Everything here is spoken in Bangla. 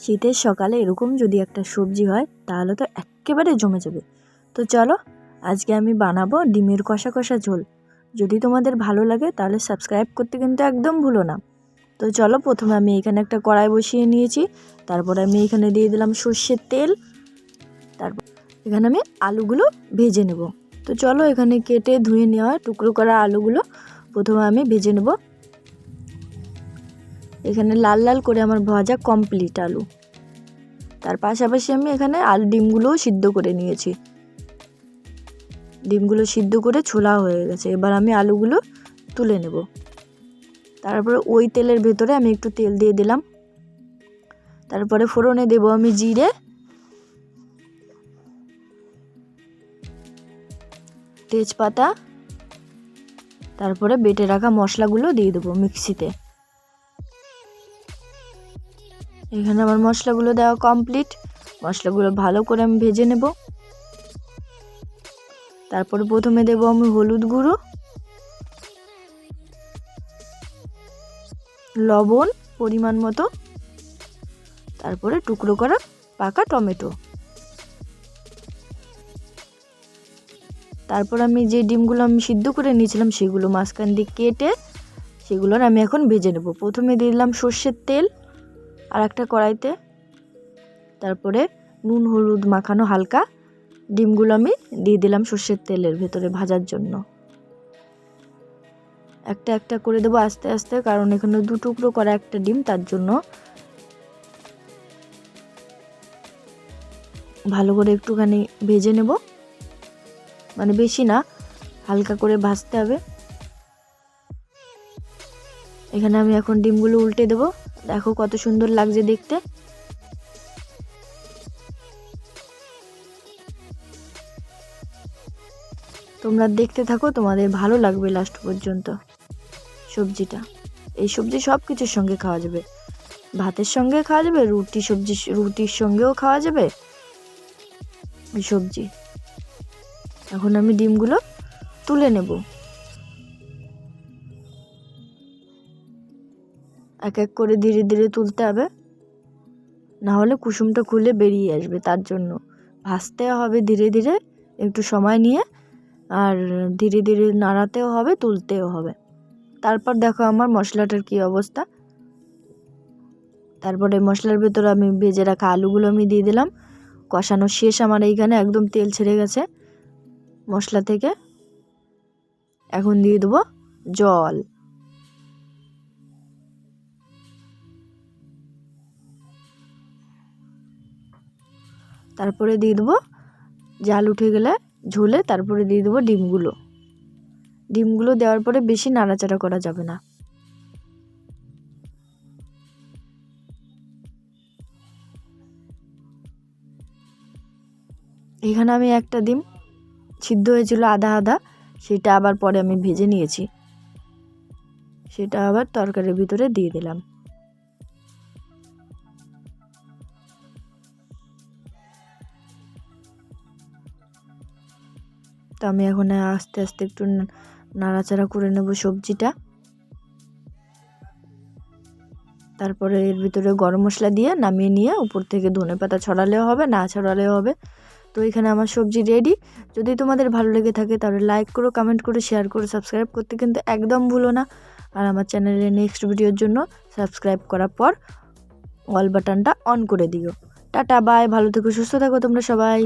শীতের সকালে এরকম যদি একটা সবজি হয়, তাহলে তো একেবারে জমে যাবে। তো চলো, আজকে আমি বানাবো ডিমের কষা কষা ঝোল। যদি তোমাদের ভালো লাগে, তাহলে সাবস্ক্রাইব করতে কিন্তু একদম ভুলো না। তো চলো, প্রথমে আমি এখানে একটা কড়াই বসিয়ে নিয়েছি। তারপরে আমি এখানে দিয়ে দিলাম সর্ষের তেল। তারপর এখানে আমি আলুগুলো ভেজে নেব। তো চলো, এখানে কেটে ধুয়ে নেওয়া টুকরো করা আলুগুলো প্রথমে আমি ভেজে নেব। এখানে লাল লাল করে আমার ভাজা কমপ্লিট আলু। তার পাশাপাশি আমি এখানে আলু ডিমগুলোও সিদ্ধ করে নিয়েছি। ডিমগুলো সিদ্ধ করে ছোলা হয়ে গেছে, এবার আমি আলুগুলো তুলে নেব। তারপরে ওই তেলের ভেতরে আমি একটু তেল দিয়ে দিলাম। তারপরে ফোড়নে দেব আমি জিরে। তেজপাতা। তারপরে বেটে রাখা মশলাগুলো দিয়ে দেবো মিক্সিতে। এখানে আমার মশলাগুলো দেওয়া কমপ্লিট মশলাগুলো ভালো করে আমি ভেজে নেব। তারপরে প্রথমে দেব আমি হলুদ গুঁড়ো, লবণ পরিমাণ মতো, তারপরে টুকরো করা পাকা টমেটো। তারপর আমি যে ডিমগুলো আমি সিদ্ধ করে নিয়েছিলাম সেগুলো মাঝখান দিয়ে কেটে সেগুলোর আমি এখন ভেজে নেব। প্রথমে দিলাম সর্ষের তেল। আর একটা কড়াইতে। তারপরে নুন, হলুদ মাখানো হালকা ডিমগুলো আমি দিয়ে দিলাম সর্ষের তেলের ভেতরে ভাজার জন্য। একটা একটা করে দেবো আস্তে আস্তে, কারণ এখানে দু টুকরো করা একটা ডিম, তার জন্য ভালো করে একটুখানি ভেজে নেব। মানে বেশি না, হালকা করে ভাজতে হবে। এখানে আমি এখন ডিমগুলো উল্টে দেবো। দেখো কত সুন্দর লাগছে দেখতে। তোমরা দেখতে থাকো, তোমাদের ভালো লাগবে লাস্ট পর্যন্ত সবজিটা। এই সবজি সব কিছুর সঙ্গে খাওয়া যাবে। ভাতের সঙ্গে খাওয়া যাবে, রুটি সবজি, রুটির সঙ্গেও খাওয়া যাবে সবজি। এখন আমি ডিমগুলো তুলে নেব। এক এক করে ধীরে ধীরে তুলতে হবে। না হলে কুসুমটা খুলে বেরিয়ে আসবে তার জন্য। ভাজতে হবে ধীরে ধীরে, একটু সময় নিয়ে, আর ধীরে ধীরে নাড়াতেও হবে, তুলতেও হবে। তারপর দেখো আমার মশলাটার কী অবস্থা। তারপরে মশলার ভেতরে আমি ভেজে রাখা আলুগুলো আমি দিয়ে দিলাম। কষানো শেষ, আমার এইখানে একদম তেল ছেড়ে গেছে মশলা থেকে। এখন দিয়ে দেবো জল। তারপরে দিয়ে দেবো জাল উঠে গেলে ঝোলে তারপরে দিয়ে দেবো ডিমগুলো। ডিমগুলো দেওয়ার পরে বেশি নাড়াচাড়া করা যাবে না। এখানে আমি একটা ডিম সিদ্ধ হয়েছিল আধা আধা, সেটা আবার পরে আমি ভেজে নিয়েছি। সেটা আবার তরকারির ভিতরে দিয়ে দিলাম। তো আমি এখন আস্তে আস্তে একটু নাড়াচাড়া করে নেব সবজিটা। তারপরে এর ভিতরে গরম মশলা দিয়ে নামিয়ে নিয়ে উপর থেকে ধনে পাতা ছড়ালেও হবে, না ছড়ালেও হবে। তো এখানে আমার সবজি রেডি যদি তোমাদের ভালো লেগে থাকে তাহলে লাইক করো কমেন্ট করো শেয়ার করো সাবস্ক্রাইব করতে কিন্তু একদম ভুলো না। আর আমার চ্যানেলের নেক্সট ভিডিওর জন্য সাবস্ক্রাইব করার পর অল বাটনটা অন করে দিও। টাটা বাই ভালো থেকো, সুস্থ থাকো তোমরা সবাই।